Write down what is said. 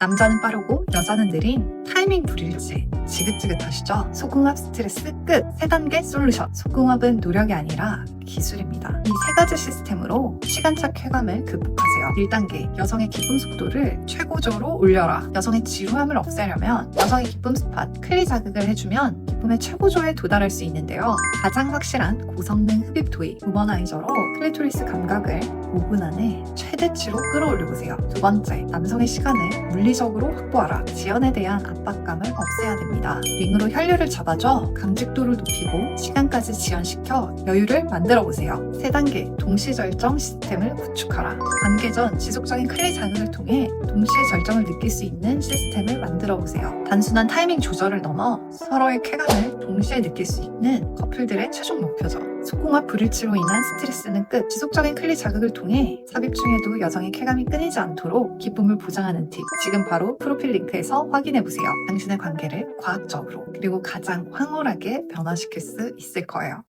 남자는 빠르고 여자는 느린 타이밍 불일치 지긋지긋하시죠? 소궁합 스트레스 끝! 세 단계 솔루션 소궁합은 노력이 아니라 기술입니다. 이 세 가지 시스템으로 시간차 쾌감을 극복하세요. 1단계 여성의 기쁨 속도를 최고조로 올려라. 여성의 지루함을 없애려면 여성의 기쁨 스팟 클리 자극을 해주면 기쁨의 최고조에 도달할 수 있는데요. 가장 확실한 고성능 흡입 도입 우머나이저로 클리토리스 감각을 5분 안에 최대치로 끌어올려보세요. 두 번째, 남성의 시간을 물리적으로 확보하라. 지연에 대한 압박감을 없애야 됩니다. 링으로 혈류를 잡아줘 강직도를 높이고 시간까지 지연시켜 여유를 만들어 보세요. 세 단계, 동시 절정 시스템을 구축하라. 관계 전 지속적인 클리 자극을 통해 동시에 절정을 느낄 수 있는 시스템을 만들어 보세요. 단순한 타이밍 조절을 넘어 서로의 쾌감 을 동시에 느낄 수 있는 커플들의 최종 목표죠. 속궁합 불일치로 인한 스트레스는 끝. 지속적인 클리 자극을 통해 삽입 중에도 여성의 쾌감이 끊이지 않도록 기쁨을 보장하는 팁. 지금 바로 프로필 링크에서 확인해 보세요. 당신의 관계를 과학적으로 그리고 가장 황홀하게 변화시킬 수 있을 거예요.